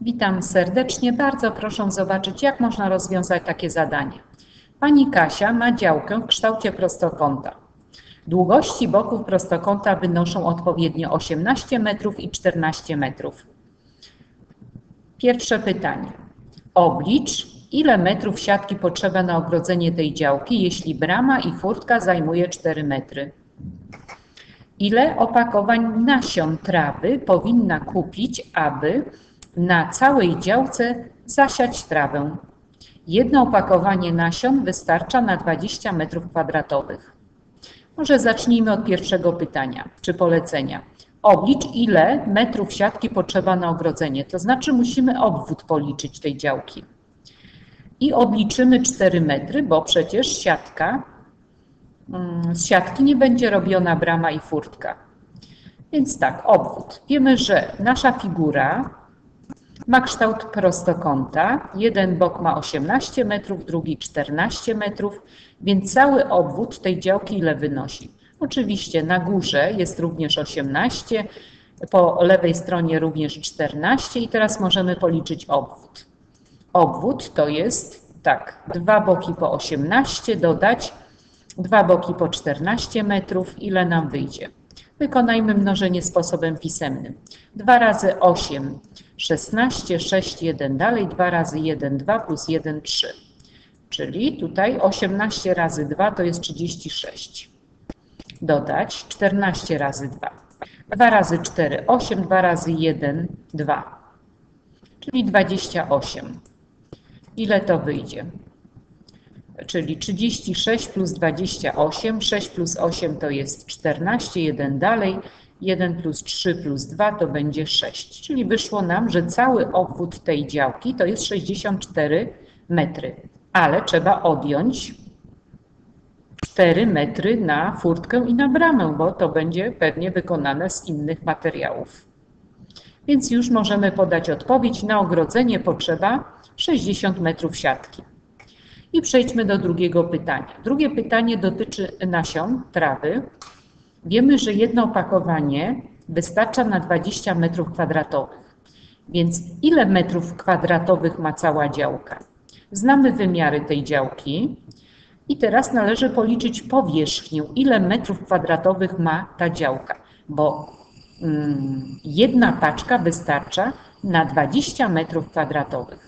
Witam serdecznie. Bardzo proszę zobaczyć, jak można rozwiązać takie zadanie. Pani Kasia ma działkę w kształcie prostokąta. Długości boków prostokąta wynoszą odpowiednio 18 metrów i 14 metrów. Pierwsze pytanie. Oblicz, ile metrów siatki potrzeba na ogrodzenie tej działki, jeśli brama i furtka zajmuje 4 metry. Ile opakowań nasion trawy powinna kupić, aby na całej działce zasiać trawę? Jedno opakowanie nasion wystarcza na 20 m2. Może zacznijmy od pierwszego pytania czy polecenia. Oblicz, ile metrów siatki potrzeba na ogrodzenie, to znaczy musimy obwód policzyć tej działki. I odliczymy 4 metry, bo przecież siatka, mm, z siatki nie będzie robiona brama i furtka. Więc tak, obwód. Wiemy, że nasza figura ma kształt prostokąta. Jeden bok ma 18 metrów, drugi 14 metrów, więc cały obwód tej działki ile wynosi? Oczywiście na górze jest również 18, po lewej stronie również 14 i teraz możemy policzyć obwód. Obwód to jest tak, dwa boki po 18 dodać dwa boki po 14 metrów. Ile nam wyjdzie? Wykonajmy mnożenie sposobem pisemnym. 2 razy 8, 16, 6, 1 dalej, 2 razy 1, 2 plus 1, 3. Czyli tutaj 18 razy 2 to jest 36. Dodać 14 razy 2. 2 razy 4, 8, 2 razy 1, 2. Czyli 28. Ile to wyjdzie? Czyli 36 plus 28, 6 plus 8 to jest 14, 1 dalej, 1 plus 3 plus 2 to będzie 6. Czyli wyszło nam, że cały obwód tej działki to jest 64 metry, ale trzeba odjąć 4 metry na furtkę i na bramę, bo to będzie pewnie wykonane z innych materiałów. Więc już możemy podać odpowiedź. Na ogrodzenie potrzeba 60 metrów siatki. I przejdźmy do drugiego pytania. Drugie pytanie dotyczy nasion trawy. Wiemy, że jedno opakowanie wystarcza na 20 metrów kwadratowych. Więc ile metrów kwadratowych ma cała działka? Znamy wymiary tej działki i teraz należy policzyć powierzchnię, ile metrów kwadratowych ma ta działka, bo mm, jedna paczka wystarcza na 20 metrów kwadratowych.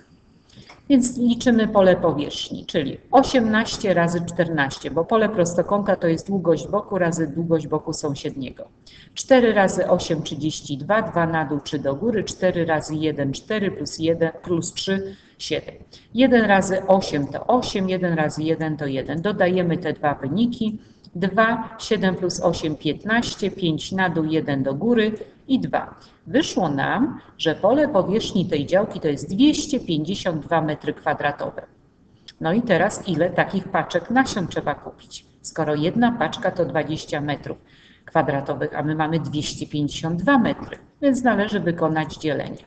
Więc liczymy pole powierzchni, czyli 18 razy 14, bo pole prostokąta to jest długość boku razy długość boku sąsiedniego. 4 razy 8, 32, 2 na dół, 3 do góry, 4 razy 1, 4 plus 1 plus 3, 7. 1 razy 8 to 8, 1 razy 1 to 1. Dodajemy te dwa wyniki. 2, 7 plus 8, 15, 5 na dół, 1 do góry i 2. Wyszło nam, że pole powierzchni tej działki to jest 252 m2. No i teraz ile takich paczek nasion trzeba kupić? Skoro jedna paczka to 20 metrów kwadratowych, a my mamy 252 metry, więc należy wykonać dzielenie.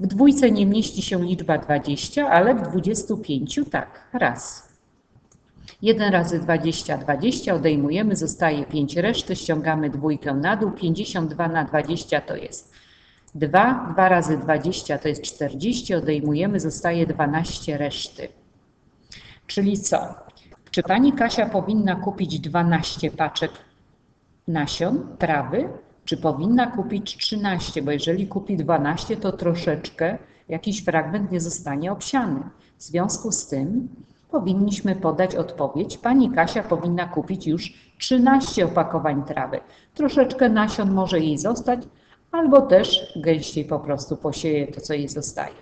W dwójce nie mieści się liczba 20, ale w 25 tak, raz. 1 razy 20, 20, odejmujemy, zostaje 5 reszty, ściągamy dwójkę na dół, 52 na 20 to jest 2, 2 razy 20 to jest 40, odejmujemy, zostaje 12 reszty. Czyli co? Czy pani Kasia powinna kupić 12 paczek nasion, trawy, czy powinna kupić 13? Bo jeżeli kupi 12, to troszeczkę jakiś fragment nie zostanie obsiany. W związku z tym powinniśmy podać odpowiedź. Pani Kasia powinna kupić już 13 opakowań trawy. Troszeczkę nasion może jej zostać, albo też gęściej po prostu posieje to, co jej zostaje.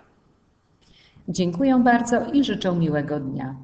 Dziękuję bardzo i życzę miłego dnia.